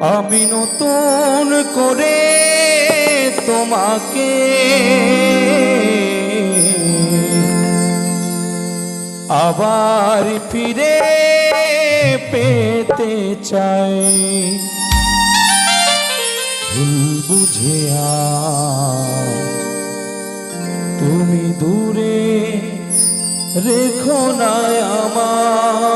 আমি নতুন করে তোমাকে আবার ফিরে পেতে চাই। ভুল বুঝে তুমি দূরে রেখো না আমায়।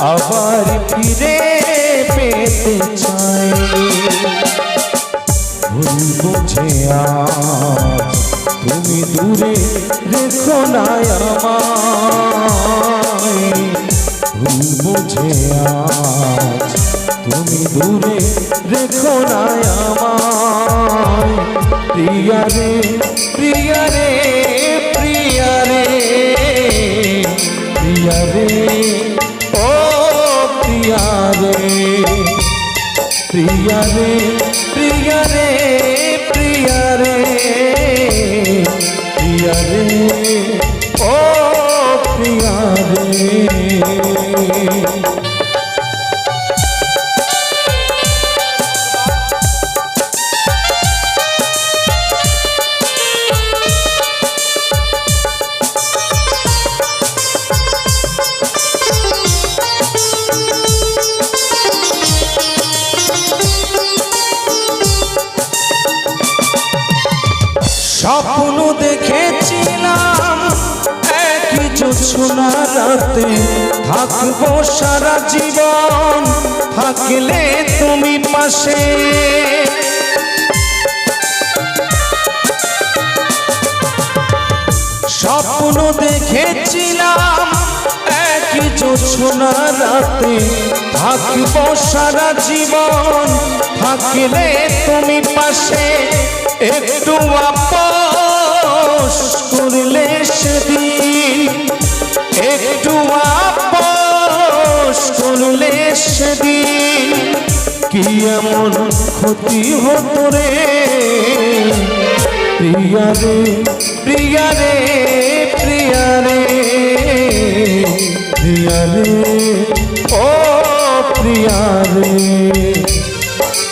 আবার ফিরে পেতে চাই। ভুল বুঝে আজ তুমি দূরে রেখো না আমায়। ভুল বুঝে আজ তুমি দূরে রেখো না আমায়। প্রিয়া রে প্রিয়া রে প্রিয়া রে স্বপ্ন দেখেছিলাম। একই জোছনা রাতে থাকব সারা জীবন। থাকলে তুমি পাশে। স্বপ্ন দেখেছিলাম। একই জোছনা রাতে থাকব সারা জীবন। থাকলে তুমি পাশে। একটু আপোষ করলে সেদিন। একটু আপোষ করলে সেদিন। কি এমন ক্ষতি হতো রে? প্রিয়া রে প্রিয়া রে প্রিয়া রে। প্রিয়া রে, ও প্রিয়া রে।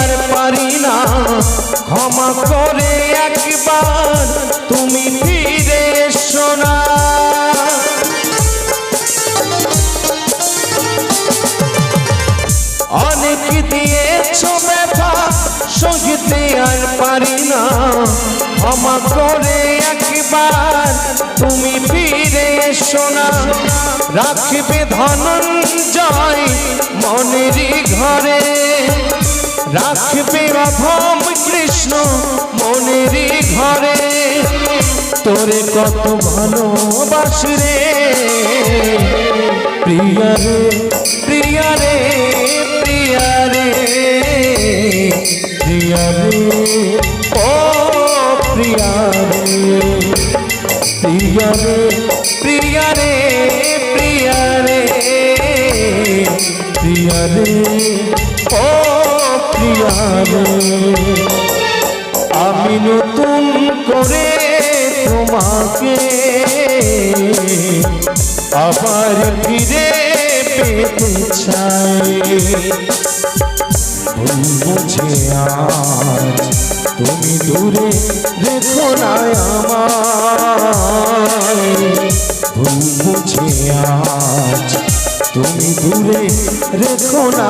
আর পারি না। ক্ষমা করে একবার তুমি ফিরে এসো না। অনেক দিয়েছ ব্যথা সহিতে আর পারি না। ক্ষমা করে একবার তুমি ফিরে এসো না। রাখবে ধনঞ্জয় মনেরই ঘরে। রাখবে অভম কৃষ্ণ মনেরই ঘরে। তোরে কত ভালোবাস রে। প্রিয়া রে প্রিয়া রে প্রিয়া রে। প্রিয়া রে, ও প্রিয়া রে। প্রিয়া রে প্রিয়া রে। প্রিয়া আমি নতুন করে তোমাকে আবার ফিরে পেতে চাই। বুঝে আজ তুমি দূরে রেখো না ভুল বুঝে আজ তুমি দূরে রেখো না